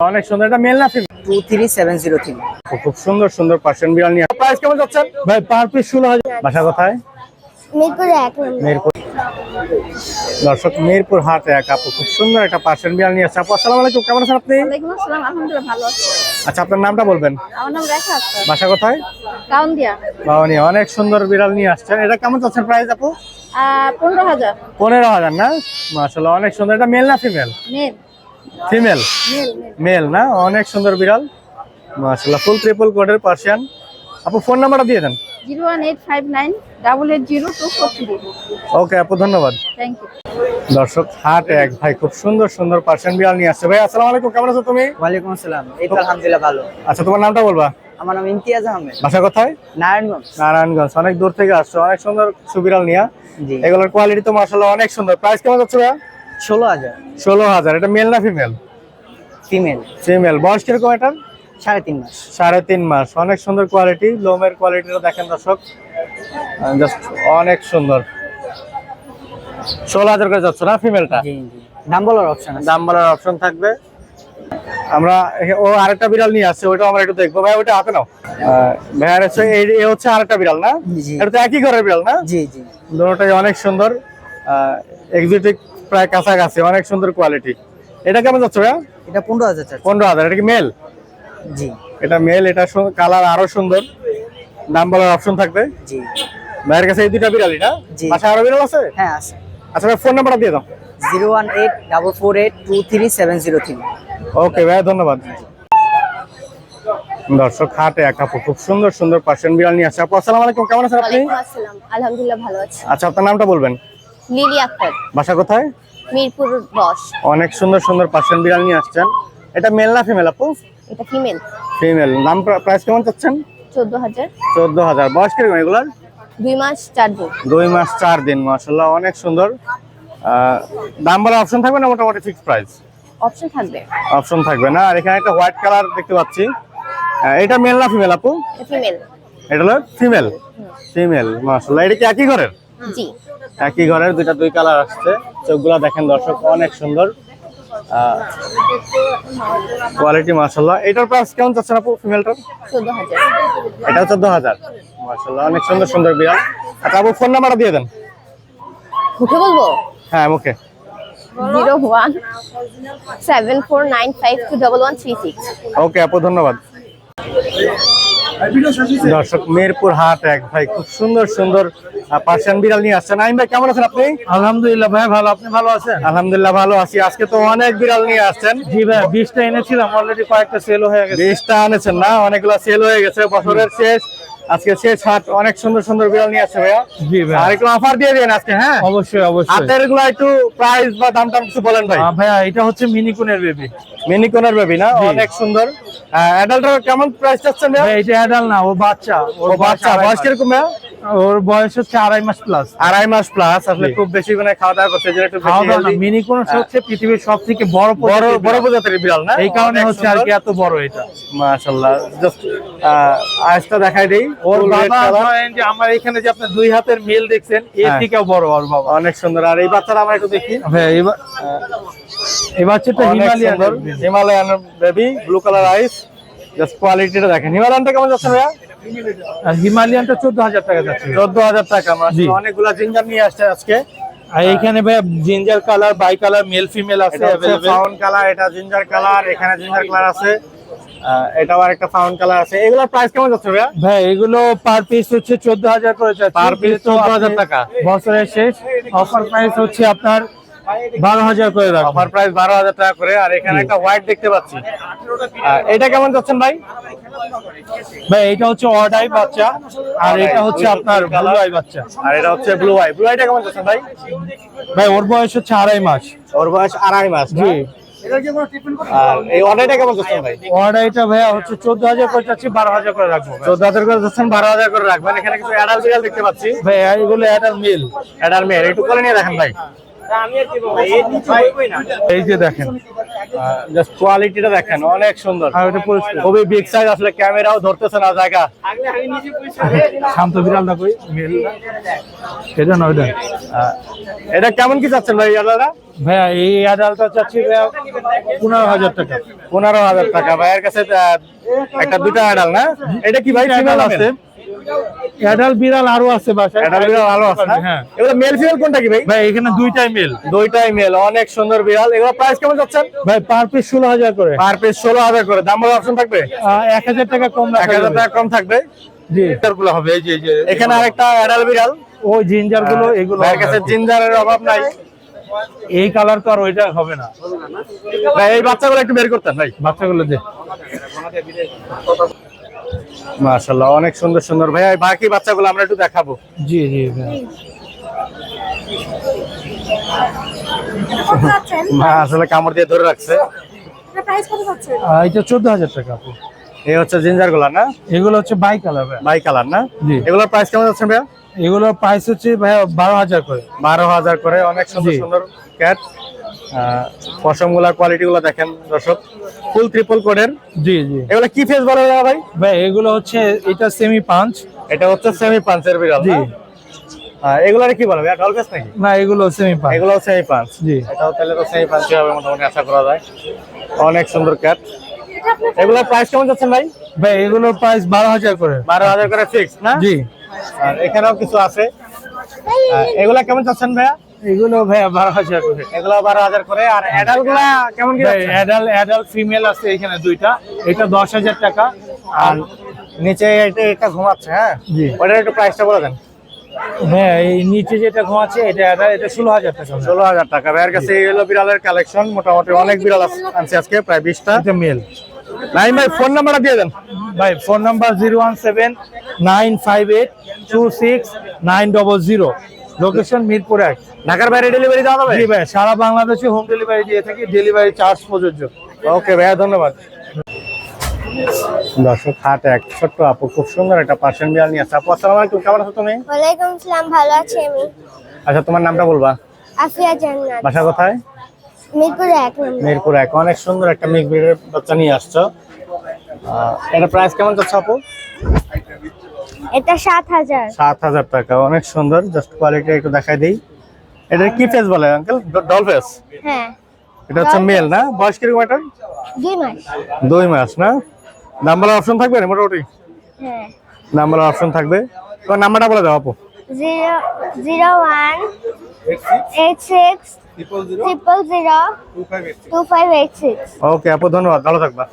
অনেক সুন্দর এটা মেল না female? Two three seven zero three খুব সুন্দর সুন্দর পার্সিয়ান বিড়াল নিয়ে। প্রাইস কেমন যাচ্ছেন ভাই পার পিস ষোলো হাজার। বাসা কোথায়? মিরপুরে এক মিরপুর। দর্শক মিরপুর হাট এক আপু খুব সুন্দর একটা পার্সিয়ান বিড়াল নিয়ে আসছে। আপু আসসালামু আলাইকুম কেমন আছেন আপনি? ওয়ালাইকুম আসসালাম আলহামদুলিল্লাহ ভালো আছি। আচ্ছা আপনার নামটা বলবেন? আমার নাম রেখা আক্তার। বাসা কোথায়? অনেক সুন্দর বিড়াল নিয়ে আসছেন। এটা কেমন যাচ্ছেন প্রাইস আপু? পনেরো হাজার। পনেরো হাজার না? মাসাল্লাহ অনেক সুন্দর। এটা মেল না female? Male. Female male male না? অনেক সুন্দর বিড়াল। মাসাল্লাহ ফুল ট্রিপল কোডের পার্সিয়ান আপু ফোন নাম্বারটা দিয়ে দেন। Zero one eight five nine double eight zero two four three. Okay আপু ধন্যবাদ। থ্যাংক ইউ দর্শক হাট এক। ভাই খুব সুন্দর সুন্দর পার্সিয়ান বিড়াল নিয়ে আসছে। ভাই আসসালামু আলাইকুম কেমন আছো তুমি? ওয়ালাইকুম আসসালাম। এই তো আলহামদুলিল্লাহ ভালো। আচ্ছা তোমার নামটা বলবা? আমার নাম ইমতিয়াজ আহমেদ। বাসা কোথায়? নারায়ণগঞ্জ। নারায়ণগঞ্জ। অনেক দূর থেকে আসছো। অনেক সুন্দর সুবিরাল নিয়ে। জি। এগুলোর কোয়ালিটি তো মাসাল্লাহ অনেক সুন্দর। প্রাইস কেমন যাচ্ছে ভাইয়া? ষোলো হাজার। ষোলো হাজার এটা মেল না ফিমেল ফিমেল ফিমেল বয়স কীরকম এটার? সাড়ে তিন মাস। সাড়ে তিন মাস। অনেক সুন্দর কোয়ালিটি লোমের কোয়ালিটিটা দেখেন দর্শক। জাস্ট অনেক সুন্দর। ষোলো হাজার করে যাচ্ছ না ফিমেলটা দাম বলার অপশন দাম বলার অপশন থাকবে। আমরা ও আরেকটা বিড়াল নিয়ে আসছে ওইটা আমরা একটু দেখব। ভাই ওইটা হাতে নাও। ভাইয়ার হচ্ছে এই- হচ্ছে আরেকটা বিড়াল না? জি। এটা তো একই ঘরের বিড়াল না? জি জি। দুটোটাই অনেক সুন্দর। এক্সিটিক প্রায় কাছাকাছি অনেক সুন্দর কোয়ালিটি এটা কেমন যাচ্ছে ভাইয়া? এটা পনেরো হাজার পনেরো হাজার এটা কি মেল জি। এটা মেল এটা কালার আরও সুন্দর। দাম বলার অপশন থাকবে? জি। ভাইয়ের কাছে এই দুটা বিড়ালই না? জি। পাশে আরও বিড়াল আছে? হ্যাঁ আছে। আচ্ছা ভাই ফোন নাম্বারটা দিয়ে দাও। Zero one eight double four eight two three seven zero three. Okay ভাই ধন্যবাদ। দর্শক হাটে এক আপু খুব সুন্দর সুন্দর পার্সেন্ট বিড়াল নিয়ে আসছে আপু আসসালামু আলাইকুম কেমন আছেন আপনি? আসসালাম। আলহামদুলিল্লাহ ভালো আছি। আচ্ছা আপনার নামটা বলবেন? লিলি আক্তার। বাসা কোথায়? মিরপুর দশ অনেক সুন্দর সুন্দর পার্সিয়ান বিড়াল নিয়ে আসছেন। এটা মেল না ফিমেল আপু? এটা ফিমেল। ফিমেল। দাম প্রাইস কেমন চাচ্ছেন? চোদ্দ হাজার। চোদ্দ হাজার। বয়স কীরকম এগুলার? দুই মাস চার দিন। দুই মাস চার দিন। মাসাল্লাহ অনেক সুন্দর। দাম বলার অপশন থাকবে না মোটামুটি ফিক্সড প্রাইস অপশন থাকবে। অপশন থাকবে না। আর এখানে একটা হোয়াইট কালার দেখতে পাচ্ছি। এটা মেল না ফিমেল আপু? এটা ফিমেল। এটা হলো ফিমেল। ফিমেল মাসাল্লাহ এটা কি একই ঘরের? জি। একই ঘরের দুইটা দুই কালার আসছে। চোখগুলা দেখেন দর্শক অনেক সুন্দর। কোয়ালিটি মাসাল্লাহ এটার প্রাইস কেমন চাচ্ছেন আপু ফিমেলটার এটা চোদ্দ হাজার। মাসাল্লাহ অনেক সুন্দর সুন্দর বিড়াল। আচ্ছা আপু ফোন নাম্বারটা দিয়ে দেন। মুখে বলব? হ্যাঁ মুখে। Zero one seven four nine five two double one three six. Okay আপু ধন্যবাদ। দর্শক মেরপুর হাট এক ভাই খুব সুন্দর সুন্দর পার্সিয়ান বিড়াল নিয়ে আসছেন। আইন ভাই কেমন আছেন আপনি? আলহামদুলিল্লাহ ভাই ভালো। আপনি ভালো আছেন? আলহামদুলিল্লাহ ভালো আছি। আজকে তো অনেক বিড়াল নিয়ে আসছেন। জি ভাই বিশটা এনেছিলাম। অলরেডি কয়েকটা সেল হয়ে গেছে। বিশটা আনেছেন না? অনেকগুলো সেল হয়ে গেছে। বছরের শেষ। আজকে সে ছাট অনেক সুন্দর সুন্দর বিড়াল নিয়ে আসছে ভাইয়া। জি ভাই আর একটু অফার দিয়ে দেন আজকে হ্যাঁ? অবশ্যই অবশ্যই। আপনার এগুলো একটু প্রাইস বা দাম টাম কিছু বলেন ভাই। ভাইয়া এটা হচ্ছে মিনিকুনের বেবি মিনি কোনার বেবি না? অনেক সুন্দর। অ্যাডাল্টের কেমন প্রাইস চাচ্ছেন ভাইয়া? ভাই এটা অ্যাডাল না ও বাচ্চা। ও বাচ্চা বয়স কীরকম ভাইয়া? ওর বয়স হচ্ছে আড়াই মাস প্লাস আড়াই মাস প্লাস আসলে খুব বেশি মানে খাওয়া দাওয়া করছে যেটা একটু খাওয়া দাওয়া না healthy। মিনিকুন হচ্ছে পৃথিবীর সব থেকে বড় বড় বড় প্রজাতির বিড়াল। না? এই কারণে হচ্ছে আর কি এত বড় এটা। মাশাআল্লাহ জাস্ট আইসটা দেখাই দেই। ওর বাবা। ধরেন যে আমার এখানে যে আপনার দুই হাতের মিল দেখছেন এর হ্যাঁ। থেকেও বড় ওর বাবা। অনেক সুন্দর আর এই বাচ্চাটা আমরা একটু দেখি। এবার এই বাচ্চাটা অনেক Himalayan Himalayan baby blue colour eyes just কোয়ালিটিটা দেখেন। হিমালয়ানটা কেমন যাচ্ছে ভাইয়া? আর হিমালয়ানটা চোদ্দ হাজার টাকা যাচ্ছে। চোদ্দ হাজার টাকা অনেকগুলা জিঞ্জার নিয়ে আসছে আজকে। আর এইখানে ভাই ginger colour by colour male female আছে হচ্ছে কালার এটা জিঞ্জার কালার এখানে জিঞ্জার কালার আছে। এটাও আর একটা ফাউন্ড কালার আছে। এগুলোর প্রাইস কেমন যাচ্ছে ভাইয়া? ভাই এগুলো পার পিস হচ্ছে চোদ্দ হাজার করে piece যেহেতু 14,000 আপনি টাকা। বছরের শেষ অফার প্রাইস হচ্ছে আপনার বারো হাজার করে রাখব। অফার প্রাইস বারো হাজার টাকা করে আর এখানে একটা হোয়াইট দেখতে পাচ্ছি। এটা কেমন যাচ্ছেন ভাই? ভাই এটা হচ্ছে অর্ডাই বাচ্চা আর এটা হচ্ছে আপনার ব্লু আই বাচ্চা। আর এটা হচ্ছে ব্লু আই ব্লু আইটা কেমন যাচ্ছেন ভাই? ভাই ওর বয়স হচ্ছে আড়াই মাস। ওর বয়স আড়াই মাস? জি। আর এই অর্ডারটা কেমন যাচ্ছেন ভাই? অর্ডাইটা ভাইয়া হচ্ছে চোদ্দ হাজার করে যাচ্ছি বারো হাজার করে রাখব। চোদ্দ হাজার করে যাচ্ছেন বারো হাজার করে রাখবেন। এখানে কিছু অ্যাডাল্ট বিড়াল দেখতে পাচ্ছি। ভাই এগুলো একটা মিল অ্যাডাল মেয়ের একটু করে নিয়ে দেখেন ভাই। এই যে দেখেন। জাস্ট কোয়ালিটিটা দেখেন অনেক সুন্দর। খুবই বিগ সাইজ আসলে ক্যামেরাও ধরতেছে না জায়গা। শান্ত বিড়াল না। কই মেল এটা না ওইটা এটা কেমন কি চাচ্ছেন ভাই দাদা ভাইয়া এই অ্যাডালটা চাচ্ছি পনেরো হাজার টাকা। পনেরো হাজার টাকা। ভাইয়ের কাছে একটা দুটা আডাল না? এটা কি ভাই আছে। অ্যাডাল বিড়াল আরও আছে বাসায়। আডাল বিড়াল ভালো আছে? হ্যাঁ। এগুলো মেল ফিমেল কোনটা কি ভাই? ভাই এখানে দুইটাই মেল দুইটাই মেল অনেক সুন্দর বিড়াল। এগুলো প্রাইস কেমন যাচ্ছেন? ভাই পার পিস ষোলো হাজার করে। পার পিস ষোলো হাজার করে। দাম অপশন থাকবে? আহ, এক হাজার টাকা কম রাখা। টাকা কম থাকবে? জি। গুলো হবে এই যে এখানে আরেকটা অ্যাডাল বিড়াল। ওই জিঞ্জারগুলো এগুলো কাছে জিঞ্জারের অভাব নাই। এই কালার তো আর ওইটা হবে না। ভাই এই বাচ্চাগুলো একটু বের করতেন ভাই। বাচ্চাগুলো যে মাশাআল্লাহ অনেক সুন্দর সুন্দর। ভাই বাকি বাচ্চাগুলো আমরা একটু দেখাবো। জি জি আসলে কামড় দিয়ে ধরে রাখছে। এটা চোদ্দ হাজার টাকা আপু। এই হচ্ছে জিঞ্জারগুলা না? এগুলো হচ্ছে বাই কালার বাই কালার না? জি। এগুলোর প্রাইস কেমন যাচ্ছে ভাইয়া? এগুলোর প্রাইস হচ্ছে ভাইয়া বারো হাজার করে। বারো হাজার করে অনেক সুন্দর সুন্দর ক্যাট পশমগুলার কোয়ালিটি গুলো দেখেন দর্শক। ফুল ট্রিপল কোডের জি জি। এগুলো কি ফেস বলে দাদা ভাই? ভাই এগুলো হচ্ছে এটা সেমি পাঞ্চ এটা হচ্ছে সেমি পাঞ্চের বিড়াল জি। এগুলার কি বলে ভাইয়া ডল ফেস নাকি? না এগুলো সেমি পাঞ্চ এগুলো সেমি পাঞ্চ জি। এটাও তাহলে তো সেমি পাঞ্চই হবে মোটামুটি আশা করা যায়। অনেক সুন্দর ক্যাট এগুলোর প্রাইস কেমন যাচ্ছেন ভাই? ভাই এগুলোর প্রাইস বারো হাজার করে। বারো হাজার করে ফিক্স না? জি। আর এখানেও কিছু আছে। এগুলা কেমন চাচ্ছেন ভাইয়া? এগুলো ভাইয়া বারো হাজার করে। এগুলো বারো হাজার করে। আর অ্যাডালগুলা কেমন কি? অ্যাডাল অ্যাডাল ফিমেল আছে এখানে দুইটা। এটা দশ হাজার টাকা। আর নিচে এটা এটা ঘুমাচ্ছে হ্যাঁ? জি। ওটার একটু প্রাইসটা বলে দেন। হ্যাঁ এই নিচে যেটা ঘুমাচ্ছে এটা অ্যাডাল এটা ষোলো হাজার টাকা। ষোলো হাজার টাকা। ভাইয়ের কাছে এই হলো বিড়ালের কালেকশন মোটামুটি অনেক বিড়াল আনছি আজকে প্রায় বিশটা। মেল নাইন ভাই ফোন নাম্বারটা দিয়ে দেন। ভাই phone number zero one seven nine five eight two six nine double zero location Mirpur এক। ঢাকার বাইরে ডেলিভারি দেওয়া জি ভাই সারা বাংলাদেশে হোম ডেলিভারি দিয়ে থাকি ডেলিভারি চার্জ প্রযোজ্য। ওকে ভাইয়া ধন্যবাদ। দর্শক হাট এক ছোট্ট আপু খুব সুন্দর একটা পার্সেন্ট বিড়াল নিয়ে আসছে। আপু আসসালামু আলাইকুম কেমন আছো তুমি? ওয়ালাইকুম আসসালাম ভালো আছি আমি। আচ্ছা তোমার নামটা বলবা? আফিয়া জান্নাত। বাসা কোথায়? মিরপুর এক মিরপুর এক। অনেক সুন্দর একটা মিক বাচ্চা নিয়ে আসছো। এটা প্রাইস কেমন যাচ্ছে আপু? এটা সাত হাজার। সাত হাজার টাকা অনেক সুন্দর। জাস্ট কোয়ালিটি একটু দেখাই দিই। এটা কি ফেস বলে আঙ্কেল ডল ফেস হ্যাঁ। এটা হচ্ছে মেল না? বয়স কীরকম এটা দুই মাস। দুই মাস না? নাম্বার অপশন থাকবে না মোটামুটি? হ্যাঁ। নাম্বার অপশন থাকবে। তোমার নাম্বারটা বলে দাও আপু। Zero zero one eight six triple zero two five eight six okay আপু ধন্যবাদ। ভালো থাকবা।